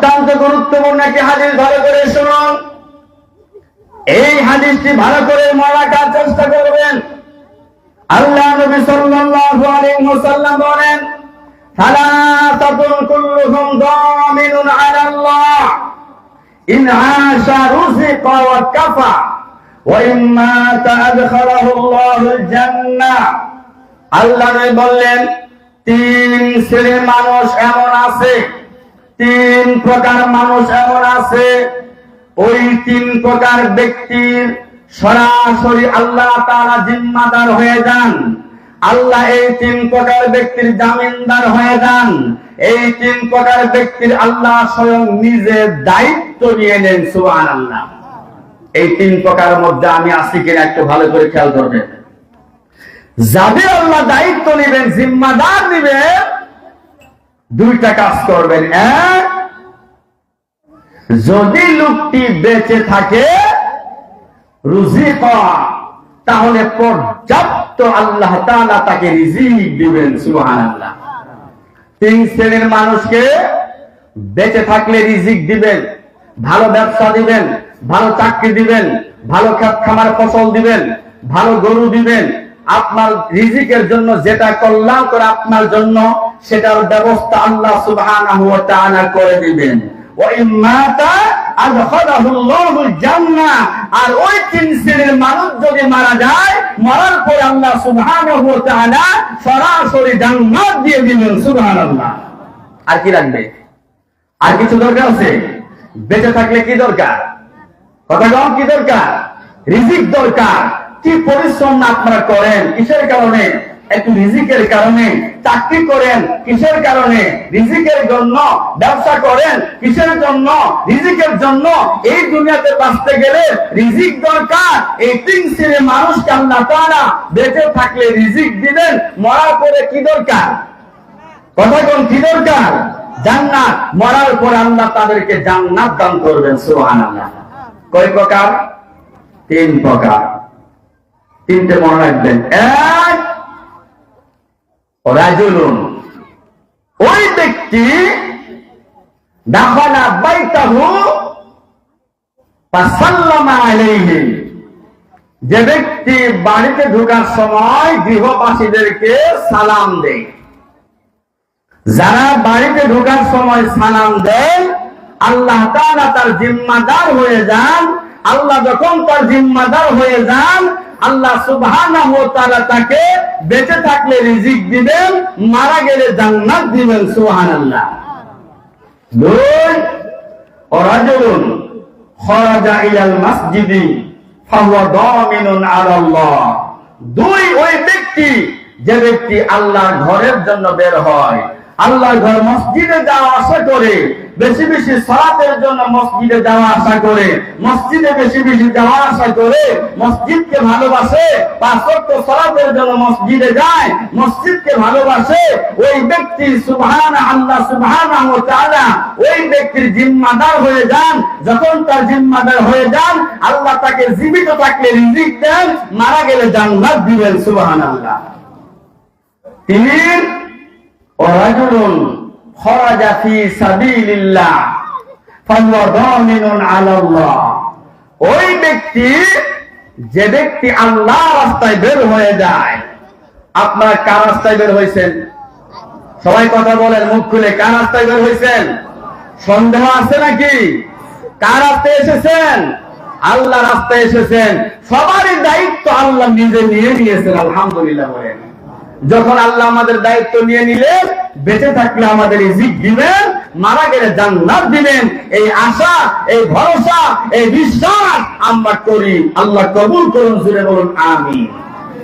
অত্যন্ত গুরুত্বপূর্ণ একটি হাদিস ভালো করে শুনুন এই হাদিসটি ভালো করে রাখার চেষ্টা করবেন। আল্লাহ নবী সাল্লাল্লাহু আলাইহি ওয়াসাল্লাম বলেন সালাতাতুন কুল্লুহুম দামিনুন আলা আল্লাহ ইন আশা রুজিকা ওয়া কাফা, ওয়া ইম্মা তাদখালাহু আল্লাহুল জান্নাহ। আল্লাহ নবী বললেন, তিন শ্রেণির মানুষ এমন আছে তিন প্রকার মানুষ এমন আছে। ওই তিন প্রকার ব্যক্তির সরাসরি আল্লাহ তারা জিম্মাদার হয়ে যান। আল্লাহ এই তিন প্রকার ব্যক্তির জামিনদার হয়ে যান। এই তিন প্রকার ব্যক্তির আল্লাহ স্বয়ং নিজে দায়িত্ব নিয়ে নেন সুহান আল্লাহ এই তিন প্রকার মধ্যে আমি আছি কিনা একটু ভালো করে খেয়াল করবেন। যাদের আল্লাহ দায়িত্ব নেবেন, জিম্মাদার নেবেন দুইটা কাজ করবেন, এক, যদি লোকটি বেঁচে থাকে, রুজি পাওয়া, তাহলে পর্যাপ্ত আল্লাহ তাআলা তাকে রিজিক দিবেন, সুবহানাল্লাহ। তিন শ্রেণির মানুষকে বেঁচে থাকলে রিজিক দিবেন, ভালো ব্যবসা দিবেন, ভালো চাকরি দিবেন, ভালো খেত খামার ফসল দিবেন, ভালো গরু দিবেন, আপনার রিজিকের জন্য যেটা কল্যাণ করে আপনার জন্য সেটার ব্যবস্থা আল্লাহ সুবহানাহু ওয়া তাআলা করে দিবেন। আর ওই তিন শ্রেণির মানুষ যদি মারা যায়, মরার পরে আল্লাহ সুবহানাহু ওয়া তাআলা সরাসরি জান্নাত দিয়ে দিবেন, সুবহানাল্লাহ। আর কি লাগবে? আর কিছু দরকার আছে? বেঁচে থাকলে কি দরকার? কথা কম কি দরকার? রিজিক দরকার। কি পরিশ্রম আপনারা করেন? কিসের কারণে? রিজিকের কারণে চাকরি করেন কিসের কারণে? রিজিকের জন্য ব্যবসা করেন কিসের জন্য? রিজিকের জন্য। এই দুনিয়াতে বাঁচতে গেলে রিজিক দরকার। এই তিন শ্রেণির মানুষকে আল্লাহ তাআলা বেঁচে থাকলে রিজিক দিবেন। কি দরকার? কথা কোন কি দরকার? জান্নাত। মরার পর আল্লাহ তাদেরকে জান্নাত দান করবেন, সুবহানাল্লাহ। কয় প্রকার? তিন প্রকার। তিনটে মনে রাখবেন। এক ওই ব্যক্তি যে ব্যক্তি বাড়িতে ঢোকার সময় গৃহবাসীদেরকে সালাম দেয়। যারা বাড়িতে ঢোকার সময় সালাম দেয়, আল্লাহ তার জিম্মাদার হয়ে যান। আল্লাহ যখন তার জিম্মাদার হয়ে যান আল্লাহ তাআলা তাকে বেঁচে থাকলে রিজিক দিবেন, মারা গেলে জান্নাত দিবেন দুই ফাহুয়া দামিনুন আলাল্লাহ। দুই, ওই ব্যক্তি, যে ব্যক্তি আল্লাহর ঘরের জন্য বের হয় আল্লাহর ঘর মসজিদে যাওয়া আসা করে, বেশি বেশি সালাতের জন্য মসজিদে যাওয়া আসা করে, মসজিদে বেশি বেশি যাওয়া আসা করে, মসজিদকে ভালোবাসে সালাতের জন্য মসজিদে যায়, মসজিদকে ভালোবাসে, ওই ব্যক্তি সুবহান আল্লাহ তাআলা ওই ব্যক্তির জিম্মাদার হয়ে যান, যখন তার জিম্মাদার হয়ে যান, আল্লাহ তাকে জীবিত থাকলে রিজিক দেন, মারা গেলে জান্নাত দিবেন সুবহানাল্লাহ। তিন ورجل خرج في سبيل الله فهو ضامن على الله ওই ব্যক্তি যে ব্যক্তি আল্লাহ রাস্তায় বের হয়ে যায় আপনারা কার রাস্তায় বের হয়েছেন সবাই কথা বলেন মুখ খুলে কার রাস্তায় বের হয়েছেন সন্দেহ আছে নাকি কার রাস্তায় এসেছেন আল্লাহ রাস্তায় এসেছেন সবারই দায়িত্ব আল্লাহ নিজে নিয়ে নিয়েছেন আলহামদুলিল্লাহ বলেন যখন আল্লাহ আমাদের দায়িত্ব নিয়ে নিলেন, বেঁচে থাকলে আমাদের ইজিক দিবেন, মারা গেলে জান্নাত দিবেন। এই আশা, এই ভরসা, এই বিশ্বাস আমরা করি। আল্লাহ কবুল করুন জুড়ে বলুন, আমিন।